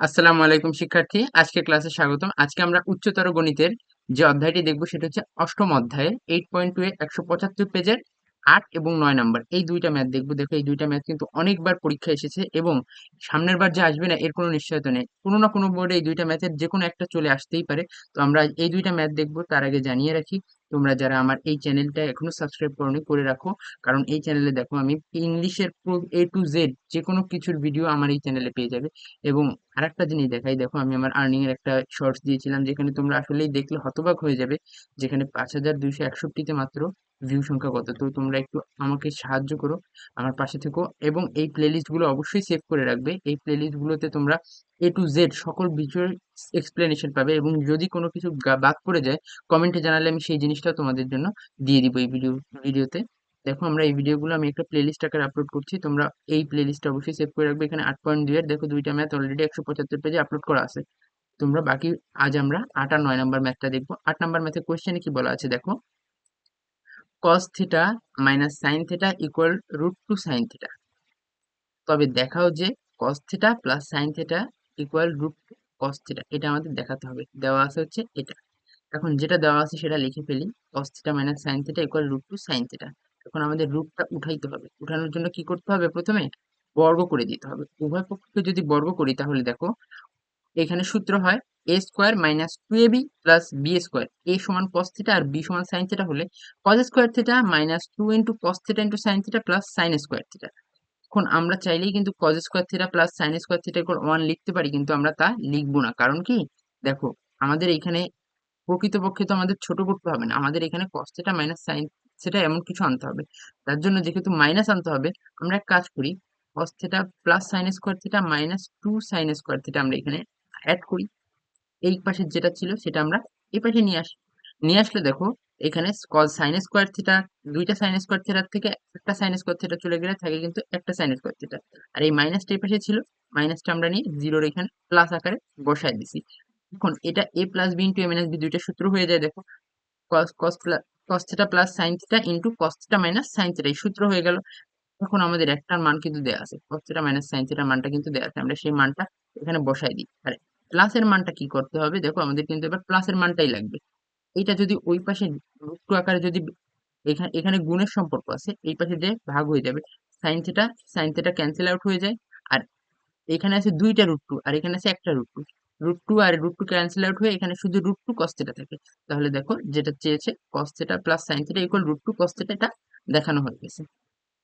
আসসালামু আলাইকুম, শিক্ষার্থী। আজকে ক্লাসে স্বাগতম। আজকে আমরা উচ্চতর গণিতের যে অধ্যায়টি দেখব সেটা হচ্ছে অষ্টম অধ্যায়ে এইট পয়েন্ট টু এ একশো পঁচাত্তর পেজের আট এবং নয় নাম্বার। এই দুইটা ম্যাথ দেখব। দেখো, এই দুইটা ম্যাথ কিন্তু অনেকবার পরীক্ষা এসেছে এবং সামনের বার যে আসবে না, এর কোনো নিশ্চয়তা নেই। কোনো না কোনো বোর্ডে এই দুইটা ম্যাথের যে কোনো একটা চলে আসতেই পারে। তো আমরা এই দুইটা ম্যাথ দেখব, তার আগে জানিয়ে রাখি, তোমরা যারা আমার এই চ্যানেলটা এখনও সাবস্ক্রাইব করনি, করে রাখো। কারণ এই চ্যানেলে দেখো, আমি ইংলিশের এ টু জেড যে কোনো কিছুর ভিডিও আমার এই চ্যানেলে পেয়ে যাবে। এবং আরেকটা জিনিস দেখাই, দেখো, আমি আমার আর্নিং এর একটা শর্টস দিয়েছিলাম, যেখানে তোমরা আসলেই দেখলে হতবাক হয়ে যাবে, যেখানে পাঁচ হাজার দুইশো একষট্টিতে মাত্র ভিউ সংখ্যা কত? তো তোমরা একটু আমাকে সাহায্য করো আমার পাশে থেকো এবং এই প্লেলিস্টগুলো অবশ্যই সেভ করে রাখবে। এই প্লেলিস্ট গুলোতে তোমরা এ টু জেড সকল বিষয়ের এক্সপ্লেনেশন পাবে এবং যদি কোনো কিছু বাদ পড়ে যায় কমেন্টে জানালে আমি সেই জিনিসটা তোমাদের জন্য দিয়ে দিব এই ভিডিও ভিডিওতে দেখো আমরা এই ভিডিওগুলো আমি একটা প্লেলিস্ট আকারে আপলোড করছি। তোমরা এই প্লেলিস্টটা অবশ্যই সেভ করে রাখবে। এখানে আট পয়েন্ট দুইয়ের দেখো দুইটা ম্যাথ অলরেডি একশো পঁচাত্তর পেজে আপলোড করা আছে। তোমরা বাকি আজ আমরা আট আর নয় নাম্বার ম্যাথটা দেখব। আট নম্বর ম্যাথের কোয়েশ্চেনে কি বলা আছে দেখো? Cos theta minus sine theta equal root two sine theta তবে দেখাও যে cos theta plus sine theta equal root cos theta এটা আমাদের দেখাতে হবে। দেওয়া আছে হচ্ছে এটা। এখন যেটা দেওয়া আছে সেটা লিখে ফেলি। Cos theta minus sine theta equal root two sine theta এখন আমাদের রুটটা উঠাইতে হবে। উঠানোর জন্য কি করতে হবে? প্রথমে বর্গ করে দিতে হবে। উভয় পক্ষকে যদি বর্গ করি তাহলে দেখো, এখানে সূত্র হয় a square minus two a b plus b square a সমান কস থিটা আর বি সমান সাইন থিটা হলে cos square theta minus two into cos theta into sine theta plus sine square theta এখন আমরা চাইলেই কিন্তু cos square theta plus sine square theta equal one লিখতে পারি, কিন্তু আমরা তা লিখব না। কারণ কি? দেখো, আমাদের এখানে প্রকৃতপক্ষে তো আমাদের ছোট করতে হবে না। আমাদের এখানে কস মাইনাস সাইন সেটা এমন কিছু আনতে হবে। তার জন্য যেহেতু মাইনাস আনতে হবে, আমরা এক কাজ করি cos plus sine square theta minus two sine square theta আমরা এখানে অ্যাড করি। এই পাশে যেটা ছিল সেটা আমরা এই পাশে নিয়ে আসি, নিয়ে আসলে দেখো এখানে কজ সাইন স্কোয়ার থিটা দুইটা সাইন স্কোয়ার থিটার থেকে একটা সাইন স্কোয়ার থিটা চলে গেলে থাকে কিন্তু একটা সাইন স্কোয়ার থিটা আর এই মাইনাসটা এই পাশে ছিল মাইনাসটা আমরা নিয়ে জিরোর এখানে প্লাস আকারে বসায় দিছি। এখন এটা a plus b into a minus b দুইটা সূত্র হয়ে যায় দেখো। Cos cos cos theta plus sine theta into cos theta minus sine theta এই সূত্র হয়ে গেল। এখন আমাদের একটার মান কিন্তু দেওয়া আছে। কস থিটা মাইনাস সাইন থিটার মানটা কিন্তু দেওয়া আছে। আমরা সেই মানটা এখানে বসাই দিই। আর প্লাসের মানটা কি করতে হবে? দেখো, আমাদের কিন্তু এবার প্লাসের মানটাই লাগবে। এটা যদি ওই পাশে রুট আকারে যদি এখানে এখানে গুণের সম্পর্ক আছে, এই পাশে যে ভাগ হয়ে যাবে। Sine theta sine theta cancel out হয়ে যায়। আর এখানে আছে দুইটা রুট টু আর এখানে আছে একটা রুট টু রুট টু আর রুট টু ক্যান্সেল আউট হয়ে এখানে শুধু রুট টু কস থিটা থাকে। তাহলে দেখো, যেটা চেয়েছে cos theta plus sine theta equal root two cos theta এটা দেখানো হয়ে গেছে।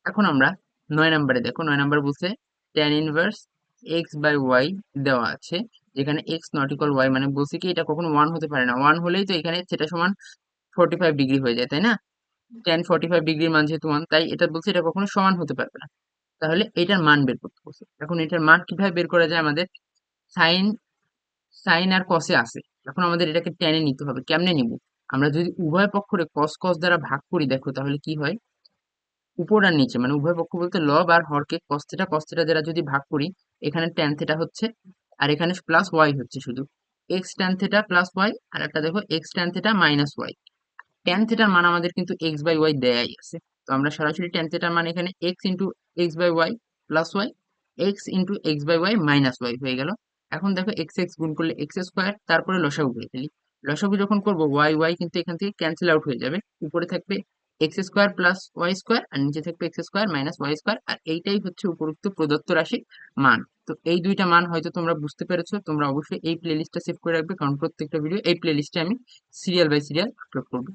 এখন আমরা নয় নম্বরে দেখো, নয় নম্বর বলছে tan inverse x by y দেওয়া আছে। যেখানে এক্স নট ইকুয়াল ওয়াই মানে বলছি কি, এটা কখনো ওয়ান হতে পারে না। ওয়ান হলেই তো এখানে সেটা সমান ফোর্টি ফাইভ ডিগ্রি হয়ে যায়, তাই না? টেন ফোর্টি ফাইভ ডিগ্রির মান যেহেতু ওয়ান তাই এটা বলছে এটা কখনো সমান হতে পারবে না। তাহলে এটার মান বের করতে বলছে। এখন এটার মান কীভাবে বের করা যায় আমাদের? সাইন সাইন আর কসে আছে। এখন আমাদের এটাকে টেনে নিতে হবে। কেমনে নিব? আমরা যদি উভয় পক্ষরে কস কস দ্বারা ভাগ করি, দেখো তাহলে কি হয়? উপর আর নিচে মানে উভয় পক্ষ বলতে লব আর হরকে কস থিটা কস দ্বারা যদি ভাগ করি, এখানে ট্যান থিটা হচ্ছে আর এখানে প্লাস ওয়াই হচ্ছে শুধু। X tan theta plus y আর একটা দেখো x tan theta minus y tan থিটার মান আমাদের কিন্তু এক্স বাই ওয়াই দেয়াই আছে। তো আমরা সরাসরি ট্যান থেটার মান এখানে x into x by y plus y x into x by y minus y হয়ে গেল। এখন দেখো এক্স এক্স গুণ করলে এক্স স্কোয়ার তারপরে লসাগু করে ফেলি। লসাগু যখন করব ওয়াই ওয়াই কিন্তু এখান থেকে ক্যান্সেল আউট হয়ে যাবে। উপরে থাকবে x square plus y square আর নিচে থাকবে x square minus y square আর এইটাই হচ্ছে উপরোক্ত প্রদত্ত রাশির মান। তো এই দুইটা মান হয়তো তোমরা বুঝতে পেরেছ, তোমরা অবশ্যই এই প্লেলিস্টটা সেভ করে রাখবে, কারণ প্রত্যেকটা ভিডিও এই প্লেলিস্টে আমি সিরিয়াল বাই সিরিয়াল আপলোড করব।